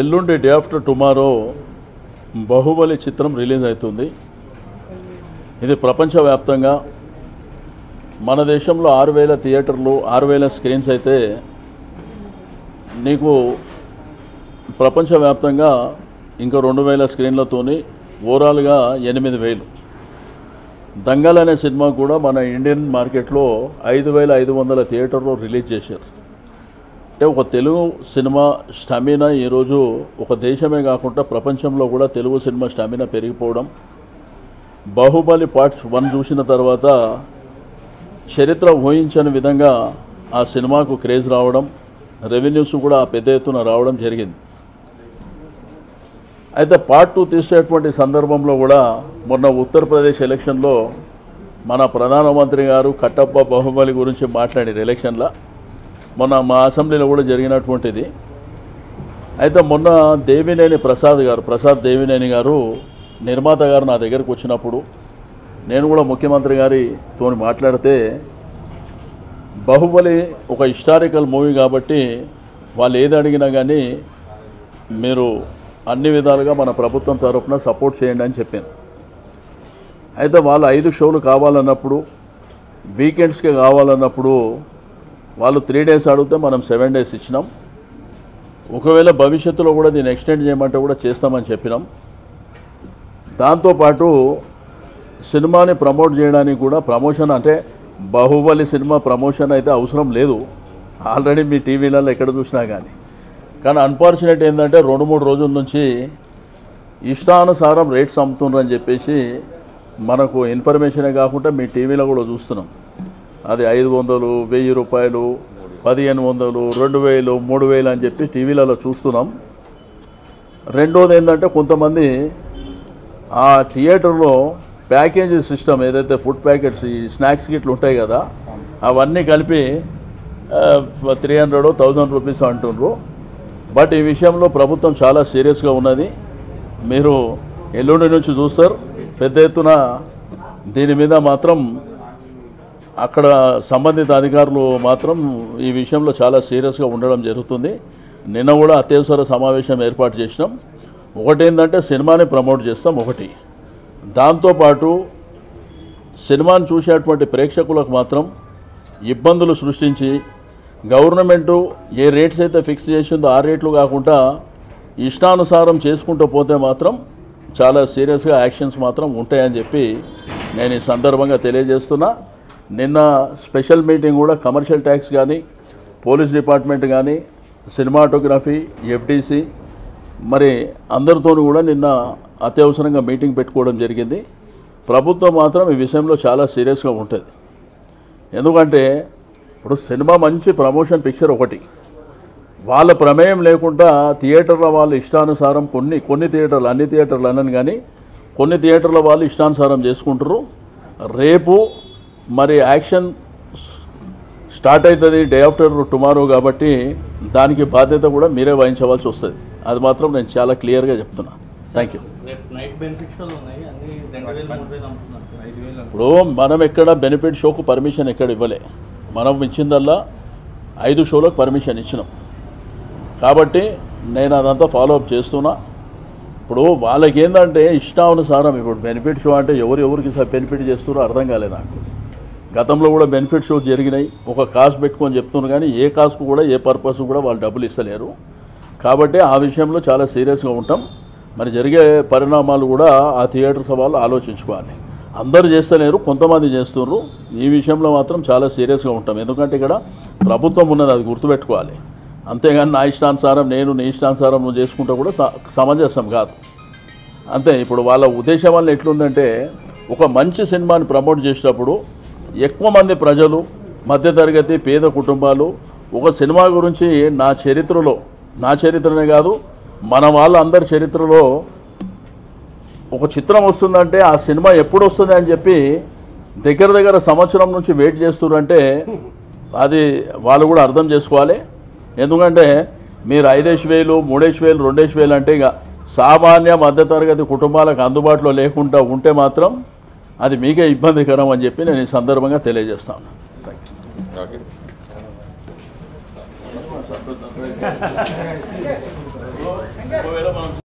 ఎల్లుండి day after tomorrow Baahubali చిత్రం release అవుతుంది. ఇది ప్రపంచవ్యాప్తంగా మన దేశంలో ఆరు వేల థియేటర్లు ఆరు వేల స్క్రీన్స్ అయితే నీకు ప్రపంచవ్యాప్తంగా ఇంకా రెండు వేల స్క్రీన్లతోని ఓవరాల్గా ఎనిమిది వేలు. దంగల్ అనే సినిమా కూడా మన ఇండియన్ మార్కెట్లో ఐదు వేల ఐదు వందల థియేటర్లో రిలీజ్ చేశారు. అంటే ఒక తెలుగు సినిమా స్టామినా ఈరోజు ఒక దేశమే కాకుండా ప్రపంచంలో కూడా తెలుగు సినిమా స్టామినా పెరిగిపోవడం బాహుబలి పార్ట్స్ వన్ చూసిన తర్వాత చరిత్ర ఊహించని విధంగా ఆ సినిమాకు క్రేజ్ రావడం రెవెన్యూస్ కూడా పెద్ద ఎత్తున రావడం జరిగింది. అయితే పార్ట్ టూ తీసేటువంటి సందర్భంలో కూడా మొన్న ఉత్తరప్రదేశ్ ఎలక్షన్లో మన ప్రధానమంత్రి గారు కట్టప్ప బాహుబలి గురించి మాట్లాడారు ఎలక్షన్లో. మొన్న మా అసెంబ్లీలో కూడా జరిగినటువంటిది. అయితే మొన్న దేవినేని ప్రసాద్ గారు ప్రసాద్ దేవినేని గారు నిర్మాత గారు నా దగ్గరకు వచ్చినప్పుడు నేను కూడా ముఖ్యమంత్రి గారితో మాట్లాడితే బాహుబలి ఒక హిస్టారికల్ మూవీ కాబట్టి వాళ్ళు ఏది అడిగినా కానీ మీరు అన్ని విధాలుగా మన ప్రభుత్వం తరపున సపోర్ట్ చేయండి అని చెప్పాను. అయితే వాళ్ళు ఐదు షోలు కావాలన్నప్పుడు వీకెండ్స్కి కావాలన్నప్పుడు వాళ్ళు త్రీ డేస్ అడిగితే మనం సెవెన్ డేస్ ఇచ్చినాం. ఒకవేళ భవిష్యత్తులో కూడా దీన్ని ఎక్స్టెండ్ చేయమంటే కూడా చేస్తామని చెప్పినాం. దాంతోపాటు సినిమాని ప్రమోట్ చేయడానికి కూడా ప్రమోషన్ అంటే బాహుబలి సినిమా ప్రమోషన్ అయితే అవసరం లేదు. ఆల్రెడీ మీ టీవీలలో ఎక్కడ చూసినా కానీ కానీ అన్ఫార్చునేట్ ఏంటంటే రెండు మూడు రోజుల నుంచి ఇష్టానుసారం రేట్స్ అమ్ముతుండ్రని చెప్పేసి మనకు ఇన్ఫర్మేషనే కాకుండా మీ టీవీలో కూడా చూస్తున్నాం. అది ఐదు వందలు వెయ్యి రూపాయలు పదిహేను వందలు రెండు వేలు మూడు వేలు అని చెప్పి టీవీలలో చూస్తున్నాం. రెండోది ఏంటంటే కొంతమంది ఆ థియేటర్లో ప్యాకేజీ సిస్టమ్ ఏదైతే ఫుడ్ ప్యాకెట్స్ ఈ స్నాక్స్ గిట్లు ఉంటాయి కదా అవన్నీ కలిపి త్రీ హండ్రెడ్ థౌజండ్ రూపీస్ అంటుండ్రు. బట్ ఈ విషయంలో ప్రభుత్వం చాలా సీరియస్గా ఉన్నది. మీరు ఎల్లుండి నుంచి చూస్తారు. పెద్ద ఎత్తున దీని మీద మాత్రం అక్కడ సంబంధిత అధికారులు మాత్రం ఈ విషయంలో చాలా సీరియస్గా ఉండడం జరుగుతుంది. నిన్న కూడా అత్యవసర సమావేశం ఏర్పాటు చేసినాం. ఒకటి ఏంటంటే సినిమాని ప్రమోట్ చేస్తాం ఒకటి. దాంతోపాటు సినిమాని చూసేటువంటి ప్రేక్షకులకు మాత్రం ఇబ్బందులు సృష్టించి గవర్నమెంటు ఏ రేట్స్ అయితే ఫిక్స్ చేసిందో ఆ రేట్లు కాకుండా ఇష్టానుసారం చేసుకుంటూ పోతే మాత్రం చాలా సీరియస్గా యాక్షన్స్ మాత్రం ఉంటాయని చెప్పి నేను ఈ సందర్భంగా తెలియజేస్తున్నా. నిన్న స్పెషల్ మీటింగ్ కూడా కమర్షియల్ ట్యాక్స్ కానీ పోలీస్ డిపార్ట్మెంట్ కానీ సినిమాటోగ్రఫీ ఎఫ్టీసీ మరి అందరితోనూ కూడా నిన్న అత్యవసరంగా మీటింగ్ పెట్టుకోవడం జరిగింది. ప్రభుత్వం మాత్రం ఈ విషయంలో చాలా సీరియస్గా ఉంటుంది. ఎందుకంటే ఇప్పుడు సినిమా మంచి ప్రమోషన్ పిక్చర్ ఒకటి. వాళ్ళ ప్రమేయం లేకుండా థియేటర్ల వాళ్ళు ఇష్టానుసారం కొన్ని కొన్ని థియేటర్లు అన్ని థియేటర్లు అనను కానీ కొన్ని థియేటర్ల వాళ్ళు ఇష్టానుసారం చేసుకుంటారు రేపు మరి యాక్షన్ స్టార్ట్ అవుతుంది డే ఆఫ్టర్ టుమారో కాబట్టి దానికి బాధ్యత కూడా మీరే వహించవలసి వస్తుంది. అది మాత్రం నేను చాలా క్లియర్గా చెప్తున్నా. థ్యాంక్ యూ ఇప్పుడు మనం ఎక్కడ బెనిఫిట్ షోకు పర్మిషన్ ఎక్కడ ఇవ్వలే. మనం ఇచ్చిందల్లా ఐదు షోలకు పర్మిషన్ ఇచ్చినాం. కాబట్టి నేను అదంతా ఫాలో అప్ చేస్తున్నా. ఇప్పుడు వాళ్ళకి ఏంటంటే ఇష్టానుసారం ఇప్పుడు బెనిఫిట్ షో అంటే ఎవరు ఎవరికి బెనిఫిట్ చేస్తున్నారో అర్థం కాలే నాకు. గతంలో కూడా బెనిఫిట్ షో జరిగినాయి. ఒక కాస్ట్ పెట్టుకొని చెప్తున్నారు కానీ ఏ కాస్ట్ కూడా ఏ పర్పస్ కూడా వాళ్ళు డబ్బులు ఇస్తలేరు. కాబట్టి ఆ విషయంలో చాలా సీరియస్గా ఉంటాం. మరి జరిగే పరిణామాలు కూడా ఆ థియేటర్ వాళ్ళు ఆలోచించుకోవాలి. అందరూ చేస్తలేరు కొంతమంది చేస్తున్నారు. ఈ విషయంలో మాత్రం చాలా సీరియస్గా ఉంటాం. ఎందుకంటే ఇక్కడ ప్రభుత్వం ఉన్నది అది గుర్తుపెట్టుకోవాలి. అంతేగాని నా ఇష్టానుసారం నేను నీ ఇష్టానుసారం నువ్వు చేసుకుంటా కూడా స- సమంజసం కాదు. అంతే ఇప్పుడు వాళ్ళ ఉద్దేశం వల్ల ఎట్లుందంటే ఒక మంచి సినిమాని ప్రమోట్ చేసేటప్పుడు ఎక్కువ మంది ప్రజలు మధ్యతరగతి పేద కుటుంబాలు ఒక సినిమా గురించి నా చరిత్రలో నా చరిత్రనే కాదు మన వాళ్ళందరి చరిత్రలో ఒక చిత్రం వస్తుందంటే ఆ సినిమా ఎప్పుడు వస్తుంది అని చెప్పి దగ్గర దగ్గర సంవత్సరం నుంచి వెయిట్ చేస్తున్నారంటే అది వాళ్ళు కూడా అర్థం చేసుకోవాలి. ఎందుకంటే మీరు ఐదేసి వేలు మూడేసి వేలు రెండేసి వేలు అంటే ఇక సామాన్య మధ్యతరగతి కుటుంబాలకు అందుబాటులో లేకుండా ఉంటే మాత్రం అది మీకే ఇబ్బందికరం అని చెప్పి నేను ఈ సందర్భంగా తెలియజేస్తాను. Thank you